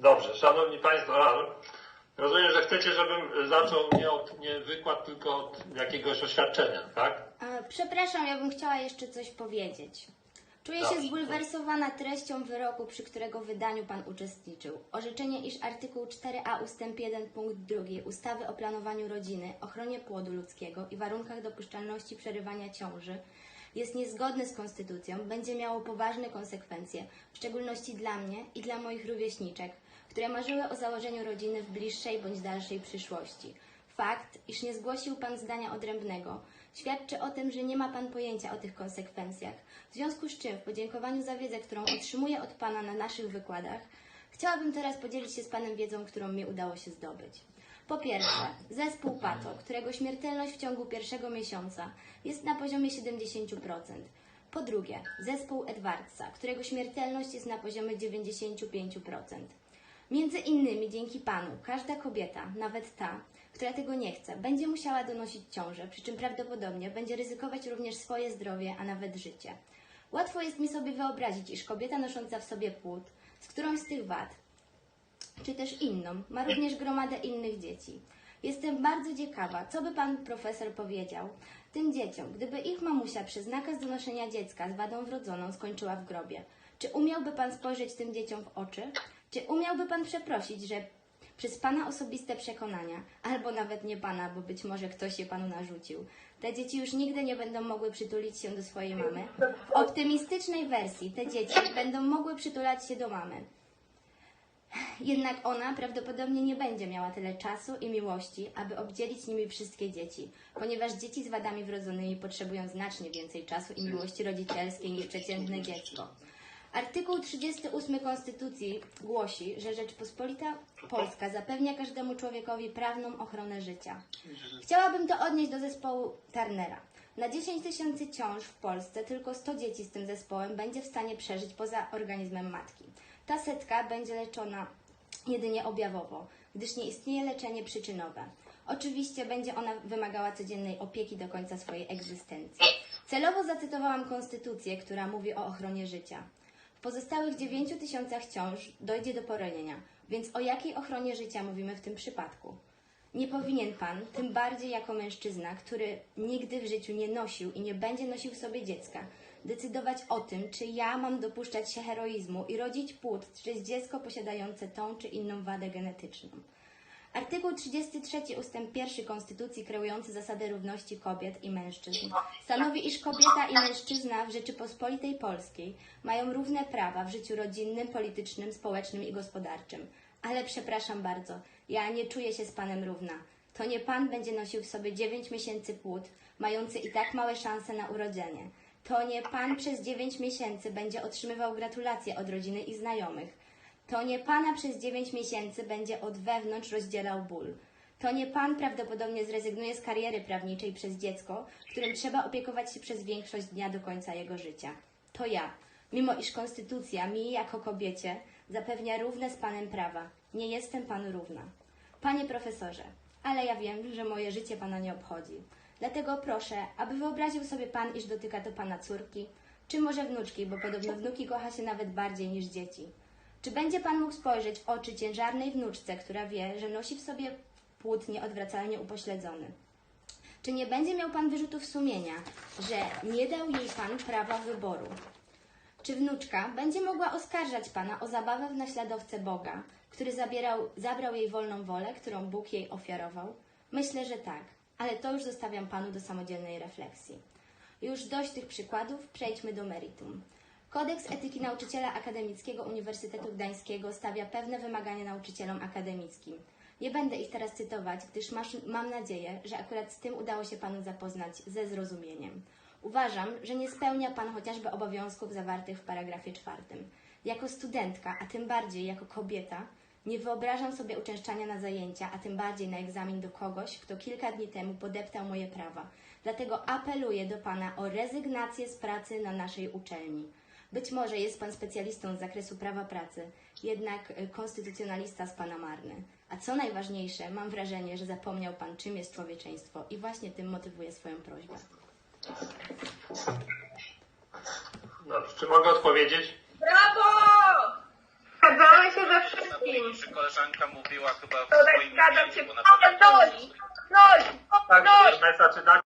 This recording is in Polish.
Dobrze, Szanowni Państwo, a, rozumiem, że chcecie, żebym zaczął nie, od, nie wykład, tylko od jakiegoś oświadczenia, tak? A, Przepraszam, ja bym chciała jeszcze coś powiedzieć. Czuję się Dobrze. zbulwersowana treścią wyroku, przy którego wydaniu Pan uczestniczył. Orzeczenie, iż artykuł 4a ustęp 1 punkt 2 ustawy o planowaniu rodziny, ochronie płodu ludzkiego i warunkach dopuszczalności przerywania ciąży jest niezgodny z konstytucją, będzie miało poważne konsekwencje, w szczególności dla mnie i dla moich rówieśniczek, które marzyły o założeniu rodziny w bliższej bądź dalszej przyszłości. Fakt, iż nie zgłosił Pan zdania odrębnego, świadczy o tym, że nie ma Pan pojęcia o tych konsekwencjach. W związku z czym, w podziękowaniu za wiedzę, którą otrzymuję od Pana na naszych wykładach, chciałabym teraz podzielić się z Panem wiedzą, którą mi udało się zdobyć. Po pierwsze, zespół PATO, którego śmiertelność w ciągu pierwszego miesiąca jest na poziomie 70%. Po drugie, zespół Edwardsa, którego śmiertelność jest na poziomie 95%. Między innymi dzięki Panu każda kobieta, nawet ta, która tego nie chce, będzie musiała donosić ciążę, przy czym prawdopodobnie będzie ryzykować również swoje zdrowie, a nawet życie. Łatwo jest mi sobie wyobrazić, iż kobieta nosząca w sobie płód z którąś z tych wad, czy też inną, ma również gromadę innych dzieci. Jestem bardzo ciekawa, co by pan profesor powiedział tym dzieciom, gdyby ich mamusia przez nakaz donoszenia dziecka z wadą wrodzoną skończyła w grobie. Czy umiałby pan spojrzeć tym dzieciom w oczy? Czy umiałby pan przeprosić, że przez pana osobiste przekonania, albo nawet nie pana, bo być może ktoś je panu narzucił, te dzieci już nigdy nie będą mogły przytulić się do swojej mamy? W optymistycznej wersji te dzieci będą mogły przytulać się do mamy. Jednak ona prawdopodobnie nie będzie miała tyle czasu i miłości, aby obdzielić nimi wszystkie dzieci, ponieważ dzieci z wadami wrodzonymi potrzebują znacznie więcej czasu i miłości rodzicielskiej niż przeciętne dziecko. Artykuł 38 Konstytucji głosi, że Rzeczpospolita Polska zapewnia każdemu człowiekowi prawną ochronę życia. Chciałabym to odnieść do zespołu Turnera. Na 10 tysięcy ciąż w Polsce tylko 100 dzieci z tym zespołem będzie w stanie przeżyć poza organizmem matki. Ta setka będzie leczona jedynie objawowo, gdyż nie istnieje leczenie przyczynowe. Oczywiście będzie ona wymagała codziennej opieki do końca swojej egzystencji. Celowo zacytowałam konstytucję, która mówi o ochronie życia. W pozostałych 9 tysiącach ciąż dojdzie do poronienia, więc o jakiej ochronie życia mówimy w tym przypadku? Nie powinien pan, tym bardziej jako mężczyzna, który nigdy w życiu nie nosił i nie będzie nosił sobie dziecka, decydować o tym, czy ja mam dopuszczać się heroizmu i rodzić płód przez dziecko posiadające tą czy inną wadę genetyczną. Artykuł 33 ust. 1 Konstytucji kreujący zasady równości kobiet i mężczyzn stanowi, iż kobieta i mężczyzna w Rzeczypospolitej Polskiej mają równe prawa w życiu rodzinnym, politycznym, społecznym i gospodarczym. Ale przepraszam bardzo, ja nie czuję się z Panem równa. To nie Pan będzie nosił w sobie 9 miesięcy płód, mający i tak małe szanse na urodzenie. To nie Pan przez 9 miesięcy będzie otrzymywał gratulacje od rodziny i znajomych. To nie Pana przez 9 miesięcy będzie od wewnątrz rozdzielał ból. To nie Pan prawdopodobnie zrezygnuje z kariery prawniczej przez dziecko, którym trzeba opiekować się przez większość dnia do końca jego życia. To ja, mimo iż Konstytucja mi jako kobiecie zapewnia równe z Panem prawa. Nie jestem Panu równa. Panie profesorze, ale ja wiem, że moje życie Pana nie obchodzi. Dlatego proszę, aby wyobraził sobie Pan, iż dotyka to Pana córki, czy może wnuczki, bo podobno wnuki kocha się nawet bardziej niż dzieci. Czy będzie Pan mógł spojrzeć w oczy ciężarnej wnuczce, która wie, że nosi w sobie płód nieodwracalnie upośledzony? Czy nie będzie miał Pan wyrzutów sumienia, że nie dał jej Pan prawa wyboru? Czy wnuczka będzie mogła oskarżać Pana o zabawę w naśladowcę Boga, który zabierał, zabrał jej wolną wolę, którą Bóg jej ofiarował? Myślę, że tak, ale to już zostawiam Panu do samodzielnej refleksji. Już dość tych przykładów, przejdźmy do meritum. Kodeks etyki nauczyciela akademickiego Uniwersytetu Gdańskiego stawia pewne wymagania nauczycielom akademickim. Nie będę ich teraz cytować, gdyż masz, mam nadzieję, że akurat z tym udało się Panu zapoznać ze zrozumieniem. Uważam, że nie spełnia Pan chociażby obowiązków zawartych w paragrafie czwartym. Jako studentka, a tym bardziej jako kobieta, nie wyobrażam sobie uczęszczania na zajęcia, a tym bardziej na egzamin do kogoś, kto kilka dni temu podeptał moje prawa. Dlatego apeluję do Pana o rezygnację z pracy na naszej uczelni. Być może jest Pan specjalistą z zakresu prawa pracy, jednak y, konstytucjonalista z Pana marny. A co najważniejsze, mam wrażenie, że zapomniał Pan, czym jest człowieczeństwo i właśnie tym motywuje swoją prośbę. Dobrze, czy mogę odpowiedzieć? Brawo! czy koleżanka mówiła chyba w To tak swoim zgadzam imieniu, się. bo na Ale pewno noli, noli, Tak, noli. czy da